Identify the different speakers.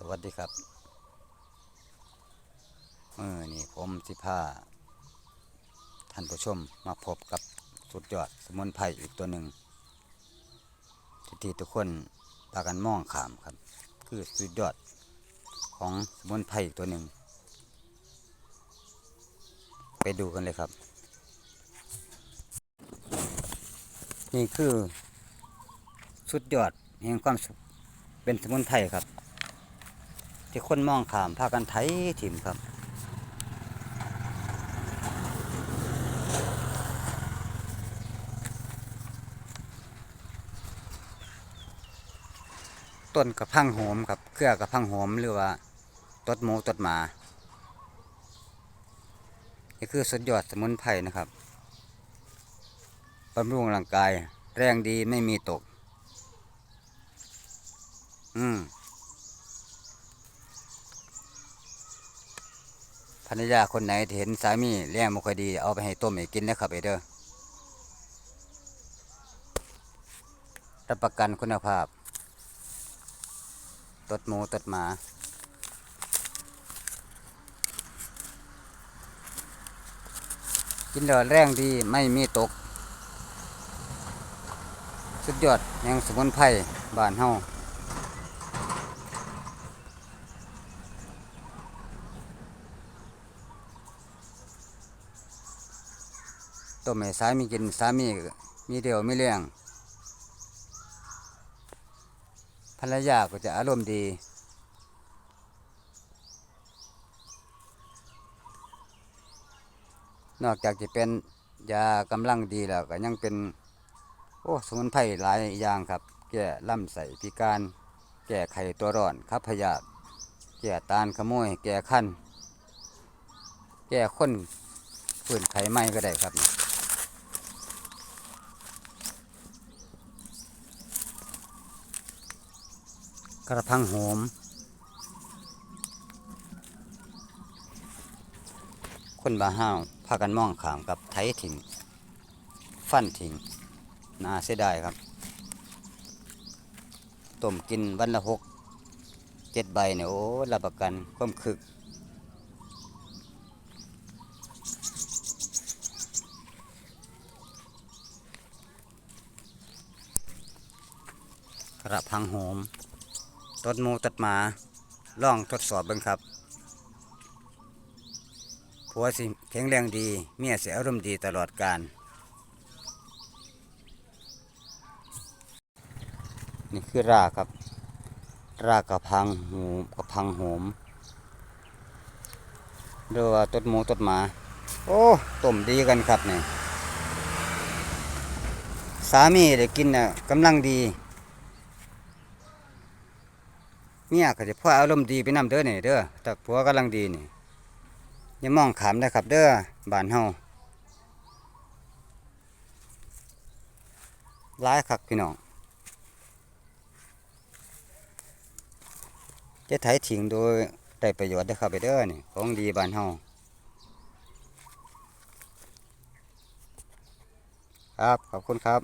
Speaker 1: สวัสดีครับเมื่อนี่ผมสิพาท่านผู้ชมมาพบกับสุดยอดสมุนไพรอีกตัวหนึ่งที่ที่ทุกคนพากันมองขามครับ คือสุดยอดของสมุนไพรอีกตัวหนึ่งไปดูกันเลยครับ นี่คือสุดยอดแห่งความสุขเป็นสมุนไพรครับ ที่คนมองขามพากันไถถิ่มครับต้นกระพังโหมครับเครือกระพังโหมหรือว่าต้นหมูต้นหมานี่คือสุดยอดสมุนไพรนะครับบำรุงร่างกาย แรงดีไม่มีตก อืม ภรรยาคนไหนที่เห็นสามีเลี้ยงไม่ค่อยดีเอาไปให้ต้มให้กินนะครับไอเด้อรับประกันคุณภาพตดหมูตดหมา กินแล้วแรงดีไม่มีตก สุดยอดแห่งสมุนไพรบ้านเฮา ต้มให้สามีกินสามีมีเดียวไม่เลี้ยงภรรยาก็จะอารมณ์ดี นอกจากจะเป็นยากำลังดีแล้วก็ยังเป็น โอ้สมุนไพรหลายอย่างครับ แก้ลำไส้พิการ แก้ไขตัวร้อนขับพยาธิแก้ตาลขโมย แก้ขั้น แก้ข้นฝืนไขไหม้ก็ได้ครับ กระพังโหมคนบาห้าวพากันมองขามกับไถถิงฟันถิงน่าเสียดายครับต้มกินวันละหกเจ็ดใบเนี่ยโอ้รับประกันความคึกกระพังโหม ต้นหมูตัดหมาล่องทดสอบเบิ่งครับผัวสิแข็งแรงดี เมียเสียอารมณ์ดีตลอดการนี่คือรากครับ รากกระพังหูกระพังโหมหรือว่าต้นหมูต้นหมา โอ้ต้มดีกันครับเนี่ยสามีได้กินน่ะกำลังดี เมียก็จะพ่ออารมณ์ดีไปนำเด้อนี่เด้อแต่ผัวกำลังดีนี่อย่ามองขามนะครับ เด้อบ้านเฮาหลายคักพี่น้องจะไถทิ้งโดยได้ประโยชน์เด้ครับไปเด้อนี่ของดีบ้านเฮาครับ ขอบคุณครับ